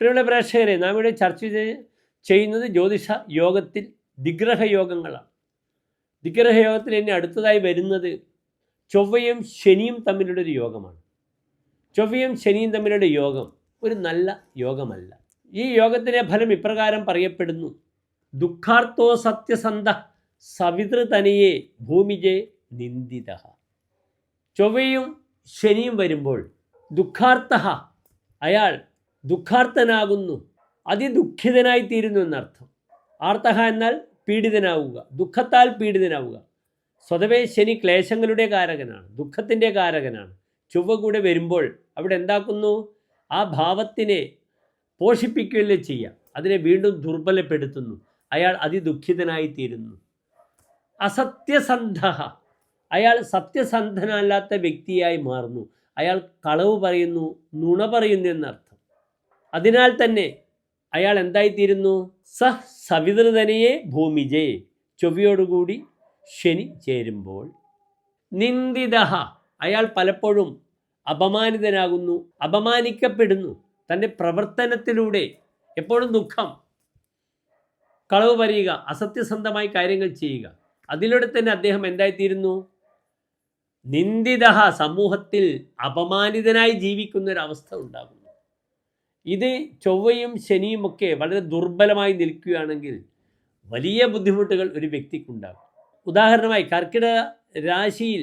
പ്രിയമുള്ള പ്രേക്ഷകരെ നാം ഇവിടെ ചർച്ച ചെയ്യുന്നത് ജ്യോതിഷ യോഗത്തിൽ ദിഗ്രഹ യോഗങ്ങളാണ്. ദിഗ്രഹ യോഗത്തിൽ എന്നെ അടുത്തതായി വരുന്നത് ചൊവ്വയും ശനിയും തമ്മിലുള്ള ഒരു യോഗമാണ്. ചൊവ്വയും ശനിയും തമ്മിലുള്ള യോഗം ഒരു നല്ല യോഗമല്ല. ഈ യോഗത്തിന്റെ ഫലം ഇപ്രകാരം പറയപ്പെടുന്നു. ദുഃഖാർത്ഥോ സത്യസന്ധ സവിതൃതനിയെ ഭൂമിജെ നിന്ദിത. ചൊവ്വയും ശനിയും വരുമ്പോൾ ദുഃഖാർത്ഥ അയാൾ ദുഃഖാർത്ഥനാകുന്നു. അതിദുഃഖിതനായി തീരുന്നു എന്നർത്ഥം. ആർത്തഹ എന്നാൽ പീഡിതനാവുക. ദുഃഖത്താൽ പീഡിതനാവുക. സ്വതവേ ശനി ക്ലേശങ്ങളുടെ കാരകനാണ്. ദുഃഖത്തിന്റെ കാരകനാണ്. ചൊവ്വ കൂടെ വരുമ്പോൾ അവിടെ എന്താക്കുന്നു? ആ ഭാവത്തിനെ പോഷിപ്പിക്കുകയല്ലേ ചെയ്യുക. അതിനെ വീണ്ടും ദുർബലപ്പെടുത്തുന്നു. അയാൾ അതിദുഃഖിതനായി തീരുന്നു അസത്യസന്ധ. അയാൾ സത്യസന്ധനല്ലാത്ത വ്യക്തിയായി മാറുന്നു. അയാൾ കളവ് പറയുന്നു നുണ പറയുന്നു എന്നർത്ഥം. അതിനാൽ തന്നെ അയാൾ എന്തായിത്തീരുന്നു? സ സവിതൃതനയെ ഭൂമിജെ ചൊവ്വയോടുകൂടി ശനി ചേരുമ്പോൾ. നിന്ദിത അയാൾ പലപ്പോഴും അപമാനിതനാകുന്നു. അപമാനിക്കപ്പെടുന്നു. തന്റെ പ്രവർത്തനത്തിലൂടെ. എപ്പോഴും ദുഃഖം. കളവ് പറയുക അസത്യസന്ധമായി കാര്യങ്ങൾ ചെയ്യുക. അതിലൂടെ തന്നെ അദ്ദേഹം എന്തായിത്തീരുന്നു? നിന്ദിത സമൂഹത്തിൽ അപമാനിതനായി ജീവിക്കുന്ന ഒരു അവസ്ഥ ഉണ്ടാകുന്നു. ഇത് ചൊവ്വയും ശനിയും ഒക്കെ വളരെ ദുർബലമായി നിൽക്കുകയാണെങ്കിൽ വലിയ ബുദ്ധിമുട്ടുകൾ ഒരു വ്യക്തിക്കുണ്ടാകും. ഉദാഹരണമായി കർക്കിടക രാശിയിൽ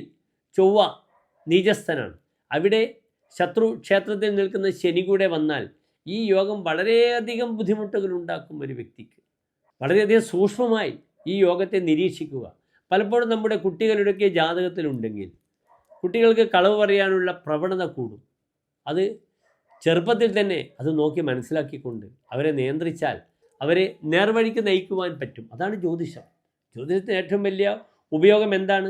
ചൊവ്വ നീചസ്ഥനാണ്. അവിടെ ശത്രു ക്ഷേത്രത്തിൽ നിൽക്കുന്ന ശനി കൂടെ വന്നാൽ ഈ യോഗം വളരെയധികം ബുദ്ധിമുട്ടുകൾ ഉണ്ടാക്കും ഒരു വ്യക്തിക്ക്. വളരെയധികം സൂക്ഷ്മമായി ഈ യോഗത്തെ നിരീക്ഷിക്കുക. പലപ്പോഴും നമ്മുടെ കുട്ടികളുടെയൊക്കെ ജാതകത്തിലുണ്ടെങ്കിൽ കുട്ടികൾക്ക് കളവ് പറയാനുള്ള പ്രവണത കൂടും. അത് ചെറുപ്പത്തിൽ തന്നെ അത് നോക്കി മനസ്സിലാക്കിക്കൊണ്ട് അവരെ നിയന്ത്രിച്ചാൽ അവരെ നേർവഴിക്ക് നയിക്കുവാൻ പറ്റും. അതാണ് ജ്യോതിഷം. ജ്യോതിഷത്തിന് ഏറ്റവും വലിയ ഉപയോഗം എന്താണ്?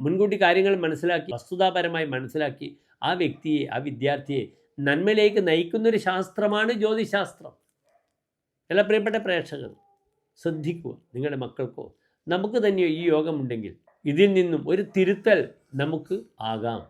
മുൻകൂട്ടി കാര്യങ്ങൾ മനസ്സിലാക്കി വസ്തുതാപരമായി മനസ്സിലാക്കി ആ വ്യക്തിയെ ആ വിദ്യാർത്ഥിയെ നന്മയിലേക്ക് നയിക്കുന്നൊരു ശാസ്ത്രമാണ് ജ്യോതിശാസ്ത്രം. എല്ലാ പ്രിയപ്പെട്ട പ്രേക്ഷകർ ശ്രദ്ധിക്കുക നിങ്ങളുടെ മക്കൾക്കോ നമുക്ക് തന്നെയോ ഈ യോഗമുണ്ടെങ്കിൽ ഇതിൽ നിന്നും ഒരു തിരുത്തൽ നമുക്ക് ആകാം.